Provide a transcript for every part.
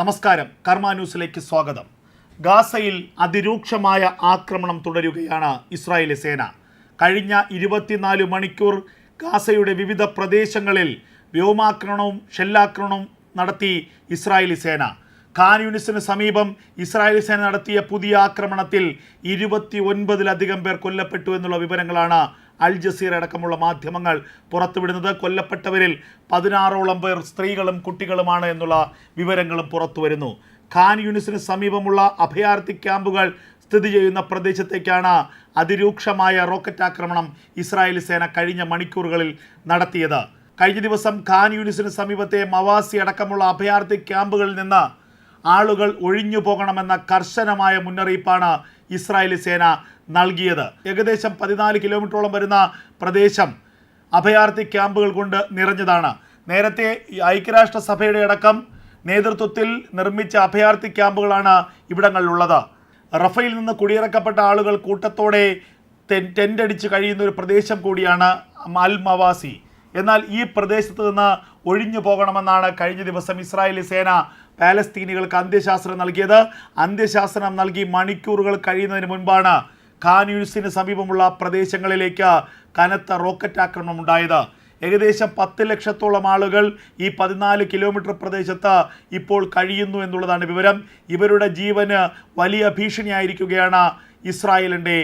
നമസ്കാരം. കർമ്മ ന്യൂസിലേക്ക് സ്വാഗതം. ഗാസയിൽ അതിരൂക്ഷമായ ആക്രമണം തുടരുകയാണ് ഇസ്രായേലി സേന. കഴിഞ്ഞ ഇരുപത്തിനാല് മണിക്കൂർ ഗാസയുടെ വിവിധ പ്രദേശങ്ങളിൽ വ്യോമാക്രമണവും ഷെല്ലാക്രമണവും നടത്തി ഇസ്രായേലി സേന. ഖാൻ യൂണിസിന് സമീപം ഇസ്രായേലി സേന നടത്തിയ പുതിയ ആക്രമണത്തിൽ ഇരുപത്തി ഒൻപതിലധികം പേർ കൊല്ലപ്പെട്ടു എന്നുള്ള വിവരങ്ങളാണ് അൽ ജസീർ അടക്കമുള്ള മാധ്യമങ്ങൾ പുറത്തുവിടുന്നത് കൊല്ലപ്പെട്ടവരിൽ പതിനാറോളം പേർ സ്ത്രീകളും കുട്ടികളുമാണ് എന്നുള്ള വിവരങ്ങളും പുറത്തുവരുന്നു. ഖാൻ യൂണിസിന് സമീപമുള്ള അഭയാർത്ഥി ക്യാമ്പുകൾ സ്ഥിതി ചെയ്യുന്ന പ്രദേശത്തേക്കാണ് അതിരൂക്ഷമായ റോക്കറ്റ് ആക്രമണം ഇസ്രായേൽ സേന കഴിഞ്ഞ മണിക്കൂറുകളിൽ നടത്തിയത്. കഴിഞ്ഞ ദിവസം ഖാൻ യൂണിസിന് സമീപത്തെ മവാസി അടക്കമുള്ള അഭയാർത്ഥി ക്യാമ്പുകളിൽ നിന്ന് ആളുകൾ ഒഴിഞ്ഞു പോകണമെന്ന കർശനമായ മുന്നറിയിപ്പാണ് ഇസ്രായേലി സേന നൽകിയത്. ഏകദേശം പതിനാല് കിലോമീറ്ററോളം വരുന്ന പ്രദേശം അഭയാർത്ഥി ക്യാമ്പുകൾ കൊണ്ട് നിറഞ്ഞതാണ്. നേരത്തെ ഐക്യരാഷ്ട്രസഭയുടെ അടക്കം നേതൃത്വത്തിൽ നിർമ്മിച്ച അഭയാർത്ഥി ക്യാമ്പുകളാണ് ഇവിടങ്ങളിലുള്ളത്. റഫയിൽ നിന്ന് കുടിയിറക്കപ്പെട്ട ആളുകൾ കൂട്ടത്തോടെ ടെന്റ് അടിച്ച് കഴിയുന്ന ഒരു പ്രദേശം കൂടിയാണ് അൽ മവാസി. എന്നാൽ ഈ പ്രദേശത്ത് നിന്ന് ഒഴിഞ്ഞു പോകണമെന്നാണ് കഴിഞ്ഞ ദിവസം ഇസ്രായേലി സേന പാലസ്തീനികൾക്ക് അന്ത്യശാസ്ത്രം നൽകിയത്. അന്ത്യശാസ്ത്രം നൽകി മണിക്കൂറുകൾ കഴിയുന്നതിന് മുൻപാണ് യൂണിസിന് സമീപമുള്ള പ്രദേശങ്ങളിലേക്ക് കനത്ത റോക്കറ്റ് ആക്രമണം ഉണ്ടായത്. ഏകദേശം പത്ത് ലക്ഷത്തോളം ആളുകൾ ഈ പതിനാല് കിലോമീറ്റർ പ്രദേശത്ത് ഇപ്പോൾ കഴിയുന്നു എന്നുള്ളതാണ് വിവരം. ഇവരുടെ ജീവന് വലിയ ഭീഷണിയായിരിക്കുകയാണ് ഇസ്രായേലിന്റെ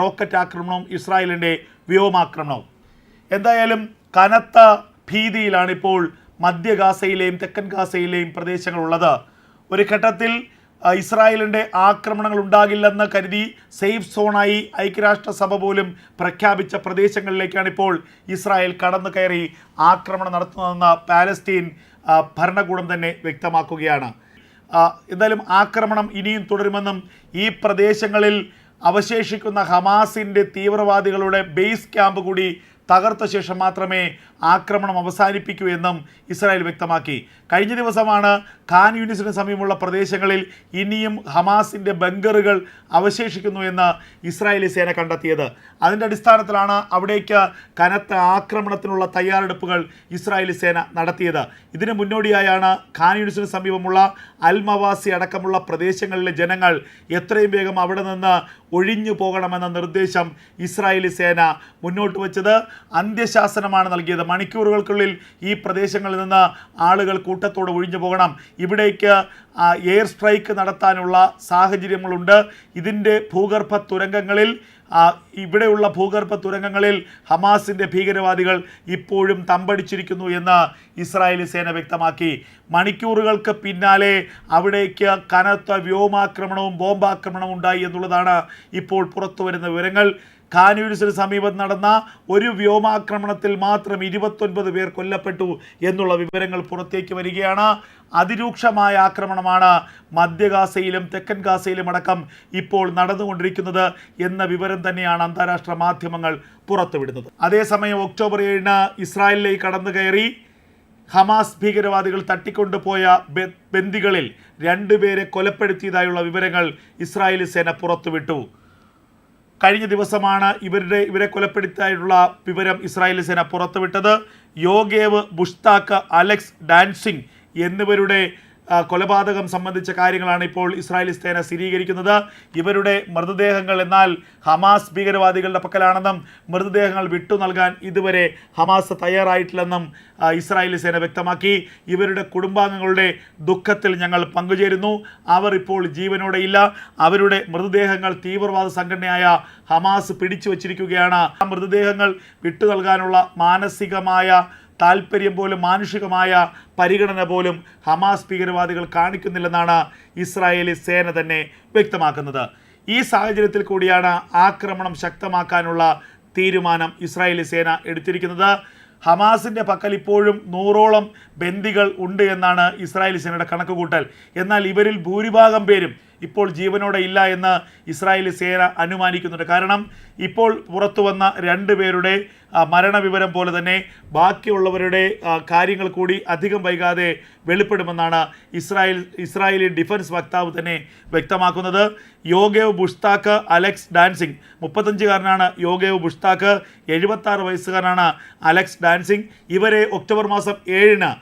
റോക്കറ്റ് ആക്രമണവും ഇസ്രായേലിന്റെ വ്യോമാക്രമണവും. എന്തായാലും കനത്ത ഭീതിയിലാണ് ഇപ്പോൾ മധ്യ ഗാസയിലെയും തെക്കൻ ഗാസയിലെയും പ്രദേശങ്ങളുള്ളത്. ഒരു ഘട്ടത്തിൽ ഇസ്രായേലിന്റെ ആക്രമണങ്ങൾ ഉണ്ടാകില്ലെന്ന് കരുതി സേഫ് സോണായി ഐക്യരാഷ്ട്രസഭ പോലും പ്രഖ്യാപിച്ച പ്രദേശങ്ങളിലേക്കാണ് ഇപ്പോൾ ഇസ്രായേൽ കടന്നു കയറി ആക്രമണം നടത്തുന്നതെന്ന് പാലസ്തീൻ ഭരണകൂടം തന്നെ വ്യക്തമാക്കുകയാണ്. എന്തായാലും ആക്രമണം ഇനിയും തുടരുമെന്നും ഈ പ്രദേശങ്ങളിൽ അവശേഷിക്കുന്ന ഹമാസിന്റെ തീവ്രവാദികളുടെ ബേസ് ക്യാമ്പ് കൂടി തകർത്ത ശേഷം മാത്രമേ ആക്രമണം അവസാനിപ്പിക്കൂ എന്നും ഇസ്രായേൽ വ്യക്തമാക്കി. കഴിഞ്ഞ ദിവസമാണ് ഖാൻ യൂണിസിന് സമീപമുള്ള പ്രദേശങ്ങളിൽ ഇനിയും ഹമാസിന്റെ ബങ്കറുകൾ അവശേഷിക്കുന്നു എന്ന് ഇസ്രായേലി സേന കണ്ടെത്തിയത്. അതിന്റെ അടിസ്ഥാനത്തിലാണ് അവിടേക്ക് കനത്ത ആക്രമണത്തിനുള്ള തയ്യാറെടുപ്പുകൾ ഇസ്രായേലി സേന നടത്തിയത്. ഇതിന് മുന്നോടിയായാണ് ഖാൻ യൂണിസിന് സമീപമുള്ള അൽമവാസി അടക്കമുള്ള പ്രദേശങ്ങളിലെ ജനങ്ങൾ എത്രയും വേഗം അവിടെ നിന്ന് ഒഴിഞ്ഞു പോകണമെന്ന നിർദ്ദേശം ഇസ്രായേലി സേന മുന്നോട്ട് വച്ചത്. അന്ത്യശാസനമാണ് നൽകിയത്. മണിക്കൂറുകൾക്കുള്ളിൽ ഈ പ്രദേശങ്ങളിൽ നിന്ന് ആളുകൾ കൂട്ടത്തോടെ ഒഴിഞ്ഞു പോകണം. ഇവിടേക്ക് എയർ സ്ട്രൈക്ക് നടത്താനുള്ള സാഹചര്യങ്ങളുണ്ട്. ഇതിന്റെ ഭൂഗർഭ തുരങ്കങ്ങളിൽ ഇവിടെയുള്ള ഭൂഗർഭ തുരങ്കങ്ങളിൽ ഹമാസിന്റെ ഭീകരവാദികൾ ഇപ്പോഴും തമ്പടിച്ചിരിക്കുന്നു എന്ന് ഇസ്രായേലി സേന വ്യക്തമാക്കി. മണിക്കൂറുകൾക്ക് പിന്നാലെ അവിടേക്ക് കനത്ത വ്യോമാക്രമണവും ബോംബാക്രമണവും ഉണ്ടായി എന്നുള്ളതാണ് ഇപ്പോൾ പുറത്തു വരുന്ന വിവരങ്ങൾ. യൂണിസിന് സമീപം നടന്ന ഒരു വ്യോമാക്രമണത്തിൽ മാത്രം ഇരുപത്തൊൻപത് പേർ കൊല്ലപ്പെട്ടു എന്നുള്ള വിവരങ്ങൾ പുറത്തേക്ക് വരികയാണ്. അതിരൂക്ഷമായ ആക്രമണമാണ് മധ്യഗാസയിലും തെക്കൻ ഗാസയിലും അടക്കം ഇപ്പോൾ നടന്നുകൊണ്ടിരിക്കുന്നത് എന്ന വിവരം തന്നെയാണ് അന്താരാഷ്ട്ര മാധ്യമങ്ങൾ പുറത്തുവിടുന്നത്. അതേസമയം ഒക്ടോബർ ഏഴിന് ഇസ്രായേലിലേക്ക് കടന്നു കയറി ഹമാസ് ഭീകരവാദികൾ തട്ടിക്കൊണ്ടുപോയ ബന്ദികളിൽ രണ്ടുപേരെ കൊലപ്പെടുത്തിയതായുള്ള വിവരങ്ങൾ ഇസ്രായേലി സേന പുറത്തുവിട്ടു. കഴിഞ്ഞ ദിവസമാണ് ഇവരുടെ ഇവരെ കൊലപ്പെടുത്തിയായിട്ടുള്ള വിവരം ഇസ്രായേലി സേന പുറത്തുവിട്ടത്. യോഗേവ് ബുഷ്താക്ക് അലക്സ് ഡാൻസിംഗ് എന്നിവരുടെ കൊലപാതകം സംബന്ധിച്ച കാര്യങ്ങളാണ് ഇപ്പോൾ ഇസ്രായേലി സേന സ്ഥിരീകരിക്കുന്നത്. ഇവരുടെ മൃതദേഹങ്ങൾ എന്നാൽ ഹമാസ് ഭീകരവാദികളുടെ പക്കലാണെന്നും മൃതദേഹങ്ങൾ വിട്ടു നൽകാൻ ഇതുവരെ ഹമാസ് തയ്യാറായിട്ടില്ലെന്നും ഇസ്രായേലി സേന വ്യക്തമാക്കി. ഇവരുടെ കുടുംബാംഗങ്ങളുടെ ദുഃഖത്തിൽ ഞങ്ങൾ പങ്കുചേരുന്നു. അവർ ഇപ്പോൾ ജീവനോടെ ഇല്ല. അവരുടെ മൃതദേഹങ്ങൾ തീവ്രവാദ സംഘടനയായ ഹമാസ് പിടിച്ചു വച്ചിരിക്കുകയാണ് മൃതദേഹങ്ങൾ വിട്ടു നൽകാനുള്ള മാനസികമായ താല്പര്യം പോലും മാനുഷികമായ പരിഗണന പോലും ഹമാസ് ഭീകരവാദികൾ കാണിക്കുന്നില്ലെന്നാണ് ഇസ്രായേലി സേന തന്നെ വ്യക്തമാക്കുന്നത്. ഈ സാഹചര്യത്തിൽ കൂടിയാണ് ആക്രമണം ശക്തമാക്കാനുള്ള തീരുമാനം ഇസ്രായേലി സേന എടുത്തിരിക്കുന്നത്. ഹമാസിന്റെ പക്കൽ ഇപ്പോഴും നൂറോളം ബന്ദികൾ ഉണ്ട് എന്നാണ് ഇസ്രായേലി സേനയുടെ കണക്കുകൂട്ടൽ. എന്നാൽ ഇവരിൽ ഭൂരിഭാഗം പേരും ഇപ്പോൾ ജീവനോടെ ഇല്ല എന്ന് ഇസ്രായേലി സേന അനുമാനിക്കുന്നുണ്ട്. കാരണം ഇപ്പോൾ പുറത്തു വന്ന രണ്ട് പേരുടെ മരണവിവരം പോലെ തന്നെ ബാക്കിയുള്ളവരുടെ കാര്യങ്ങൾ കൂടി അധികം വൈകാതെ വെളിപ്പെടുമെന്നാണ് ഇസ്രായേൽ ഇസ്രായേലി ഡിഫൻസ് വക്താവ് തന്നെ വ്യക്തമാക്കുന്നത്. യോഗേവ് ബുഷ്താക്ക് അലക്സ് ഡാൻസിങ് മുപ്പത്തഞ്ചുകാരനാണ് യോഗേവ് ബുഷ്താക്ക് എഴുപത്താറ് വയസ്സുകാരനാണ് അലക്സ് ഡാൻസിങ് ഇവരെ ഒക്ടോബർ മാസം ഏഴിന്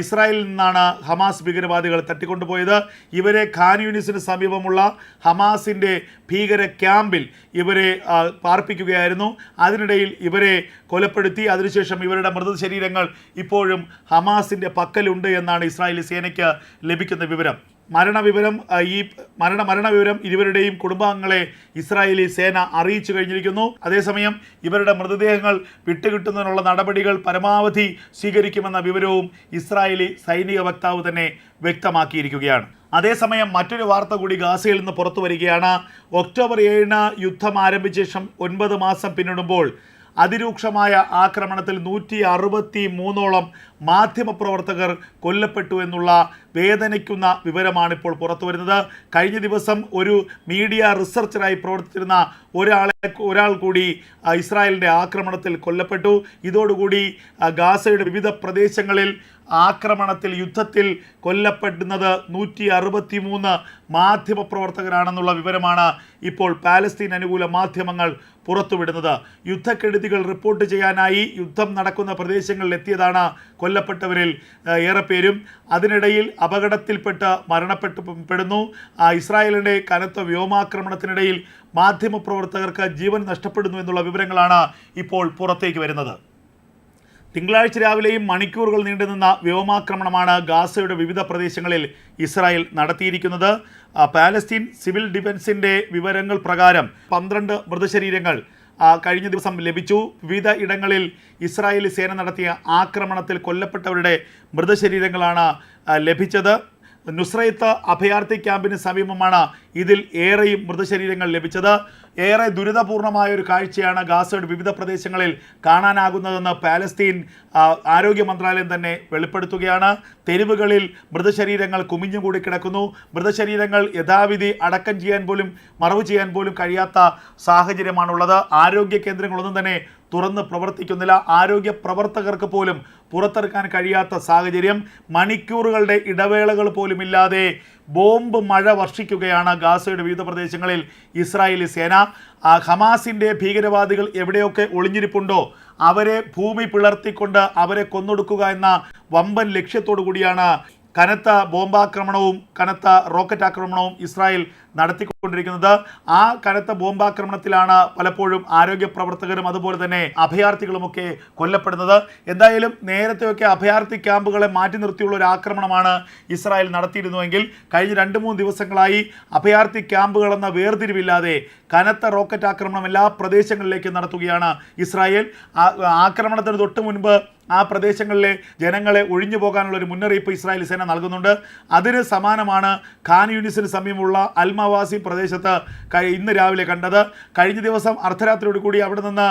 ഇസ്രായേലിൽ നിന്നാണ് ഹമാസ് ഭീകരവാദികൾ തട്ടിക്കൊണ്ടുപോയത്. ഇവരെ ഖാൻ യൂണിസിന് സമീപമുള്ള ഹമാസിന്റെ ഭീകര ക്യാമ്പിൽ ഇവരെ പാർപ്പിക്കുകയായിരുന്നു. അതിനിടയിൽ ഇവരെ കൊലപ്പെടുത്തി അതിനുശേഷം ഇവരുടെ മൃതശരീരങ്ങൾ ഇപ്പോഴും ഹമാസിന്റെ പക്കലുണ്ട് എന്നാണ് ഇസ്രായേലി സേനയ്ക്ക് ലഭിക്കുന്ന വിവരം. മരണവിവരം ഈ മരണ മരണവിവരം ഇരുവരുടെയും കുടുംബാംഗങ്ങളെ ഇസ്രായേലി സേന അറിയിച്ചു കഴിഞ്ഞിരിക്കുന്നു. അതേസമയം ഇവരുടെ മൃതദേഹങ്ങൾ വിട്ടുകിട്ടുന്നതിനുള്ള നടപടികൾ പരമാവധി സ്വീകരിക്കുമെന്ന വിവരവും ഇസ്രായേലി സൈനിക വക്താവ് തന്നെ വ്യക്തമാക്കിയിരിക്കുകയാണ്. അതേസമയം മറ്റൊരു വാർത്ത കൂടി ഗാസയിൽ നിന്ന് പുറത്തു വരികയാണ്. ഒക്ടോബർ ഏഴിന് യുദ്ധം ആരംഭിച്ച ശേഷം ഒൻപത് മാസം പിന്നിടുമ്പോൾ അതിരൂക്ഷമായ ആക്രമണത്തിൽ നൂറ്റി അറുപത്തി മൂന്നോളം മാധ്യമപ്രവർത്തകർ കൊല്ലപ്പെട്ടു എന്നുള്ള വേദനിക്കുന്ന വിവരമാണിപ്പോൾ പുറത്തു വരുന്നത് കഴിഞ്ഞ ദിവസം ഒരു മീഡിയ റിസർച്ചറായി പ്രവർത്തിച്ചിരുന്ന ഒരാളെ ഒരാൾ കൂടി ഇസ്രായേലിന്റെ ആക്രമണത്തിൽ കൊല്ലപ്പെട്ടു. ഇതോടുകൂടി ഗാസയുടെ വിവിധ പ്രദേശങ്ങളിൽ ആക്രമണത്തിൽ യുദ്ധത്തിൽ കൊല്ലപ്പെടുന്നത് നൂറ്റി അറുപത്തി മൂന്ന് മാധ്യമപ്രവർത്തകരാണെന്നുള്ള വിവരമാണ് ഇപ്പോൾ പാലസ്തീൻ അനുകൂല മാധ്യമങ്ങൾ പുറത്തുവിടുന്നത്. യുദ്ധക്കെടുതികൾ റിപ്പോർട്ട് ചെയ്യാനായി യുദ്ധം നടക്കുന്ന പ്രദേശങ്ങളിൽ എത്തിയതാണ് കൊല്ലപ്പെട്ടവരിൽ ഏറെ പേരും. അതിനിടയിൽ അപകടത്തിൽപ്പെട്ട് മരണപ്പെട്ടു ഇസ്രായേലിന്റെ കനത്ത വ്യോമാക്രമണത്തിനിടയിൽ മാധ്യമപ്രവർത്തകർക്ക് ജീവൻ നഷ്ടപ്പെടുന്നു എന്നുള്ള വിവരങ്ങളാണ് ഇപ്പോൾ പുറത്തേക്ക് വരുന്നത്. തിങ്കളാഴ്ച രാവിലെയും മണിക്കൂറുകൾ നീണ്ടുനിന്ന വ്യോമാക്രമണമാണ് ഗാസയുടെ വിവിധ പ്രദേശങ്ങളിൽ ഇസ്രായേൽ നടത്തിയിരിക്കുന്നത്. പാലസ്തീൻ സിവിൽ ഡിഫൻസിന്റെ വിവരങ്ങൾ പ്രകാരം പന്ത്രണ്ട് മൃതശരീരങ്ങൾ കഴിഞ്ഞ ദിവസം ലഭിച്ചു. വിവിധ ഇടങ്ങളിൽ ഇസ്രായേലി സേന നടത്തിയ ആക്രമണത്തിൽ കൊല്ലപ്പെട്ടവരുടെ മൃതശരീരങ്ങളാണ് ലഭിച്ചത്. നുസ്രൈത്ത് അഭയാർത്ഥി ക്യാമ്പിന് സമീപമാണ് ഇതിൽ ഏറെയും മൃതശരീരങ്ങൾ ലഭിച്ചത്. ഏറെ ദുരിതപൂർണമായ ഒരു കാഴ്ചയാണ് ഗാസയുടെ വിവിധ പ്രദേശങ്ങളിൽ കാണാനാകുന്നതെന്ന് പാലസ്തീൻ ആരോഗ്യ മന്ത്രാലയം തന്നെ വെളിപ്പെടുത്തുകയാണ്. തെരുവുകളിൽ മൃതശരീരങ്ങൾ കുമിഞ്ഞുകൂടി കിടക്കുന്നു. മൃതശരീരങ്ങൾ യഥാവിധി അടക്കം ചെയ്യാൻ പോലും മറവ് ചെയ്യാൻ പോലും കഴിയാത്ത സാഹചര്യമാണുള്ളത്. ആരോഗ്യ കേന്ദ്രങ്ങളൊന്നും തന്നെ തുറന്ന് പ്രവർത്തിക്കുന്നില്ല. ആരോഗ്യ പ്രവർത്തകർക്ക് പോലും പുറത്തിറക്കാൻ കഴിയാത്ത സാഹചര്യം മണിക്കൂറുകളുടെ ഇടവേളകൾ പോലുമില്ലാതെ ബോംബ് മഴ വർഷിക്കുകയാണ് ഗാസയുടെ വിവിധ പ്രദേശങ്ങളിൽ ഇസ്രായേലി സേന. ഹമാസിന്റെ ഭീകരവാദികൾ എവിടെയൊക്കെ ഒളിഞ്ഞിരിപ്പുണ്ടോ അവരെ ഭൂമി പിളർത്തിക്കൊണ്ട് അവരെ കൊന്നൊടുക്കുക എന്ന വമ്പൻ ലക്ഷ്യത്തോടു കൂടിയാണ് കനത്ത ബോംബാക്രമണവും കനത്ത റോക്കറ്റ് ആക്രമണവും ഇസ്രായേൽ നടത്തിക്കൊണ്ടിരിക്കുന്നത്. ആ കനത്ത ബോംബാക്രമണത്തിലാണ് പലപ്പോഴും ആരോഗ്യ പ്രവർത്തകരും അതുപോലെ തന്നെ അഭയാർത്ഥികളുമൊക്കെ കൊല്ലപ്പെടുന്നത്. എന്തായാലും നേരത്തെയൊക്കെ അഭയാർത്ഥി ക്യാമ്പുകളെ മാറ്റി നിർത്തിയുള്ള ഒരു ആക്രമണമാണ് ഇസ്രായേൽ നടത്തിയിരുന്നുവെങ്കിൽ കഴിഞ്ഞ രണ്ട് മൂന്ന് ദിവസങ്ങളായി അഭയാർത്ഥി ക്യാമ്പുകളെന്ന വേർതിരിവില്ലാതെ കനത്ത റോക്കറ്റ് ആക്രമണം എല്ലാ പ്രദേശങ്ങളിലേക്കും നടത്തുകയാണ് ഇസ്രായേൽ. ആക്രമണത്തിന് തൊട്ട് മുൻപ് ആ പ്രദേശങ്ങളിലെ ജനങ്ങളെ ഒഴിഞ്ഞു പോകാനുള്ള ഒരു മുന്നറിയിപ്പ് ഇസ്രായേൽ സേന നൽകുന്നുണ്ട്. അതിന് സമാനമാണ് ഖാൻ യൂണിസിന് സമീപമുള്ള അൽമവാസി പ്രദേശത്ത് ഇന്ന് രാവിലെ കണ്ടത്. കഴിഞ്ഞ ദിവസം അർദ്ധരാത്രിയോട് കൂടി അവിടെ നിന്ന്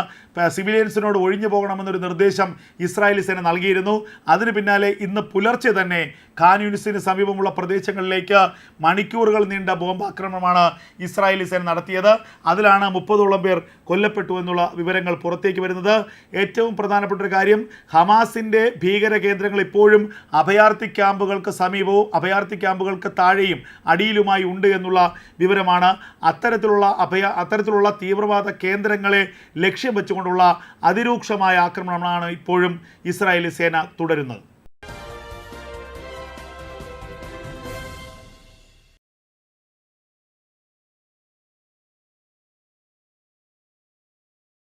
സിവിലിയൻസിനോട് ഒഴിഞ്ഞു പോകണമെന്നൊരു നിർദ്ദേശം ഇസ്രായേലി സേന നൽകിയിരുന്നു. അതിന് പിന്നാലെ ഇന്ന് പുലർച്ചെ തന്നെ ഖാൻ യൂണിസിന് സമീപമുള്ള പ്രദേശങ്ങളിലേക്ക് മണിക്കൂറുകൾ നീണ്ട ബോംബാക്രമണമാണ് ഇസ്രായേലി സേന നടത്തിയത്. അതിലാണ് മുപ്പതോളം പേർ കൊല്ലപ്പെട്ടു എന്നുള്ള വിവരങ്ങൾ പുറത്തേക്ക് വരുന്നത്. ഏറ്റവും പ്രധാനപ്പെട്ട ഒരു കാര്യം ഹമാസിന്റെ ഭീകര കേന്ദ്രങ്ങൾ ഇപ്പോഴും അഭയാർത്ഥി ക്യാമ്പുകൾക്ക് സമീപവും അഭയാർത്ഥി ക്യാമ്പുകൾക്ക് താഴെയും അടിയിലുമായി ഉണ്ട് എന്നുള്ള വിവരമാണ്. അത്തരത്തിലുള്ള അഭയ അത്തരത്തിലുള്ള തീവ്രവാദ കേന്ദ്രങ്ങളെ ലക്ഷ്യം വെച്ചുകൊണ്ടുള്ള അതിരൂക്ഷമായ ആക്രമണമാണ് ഇപ്പോഴും ഇസ്രായേലി സേന തുടരുന്നത്.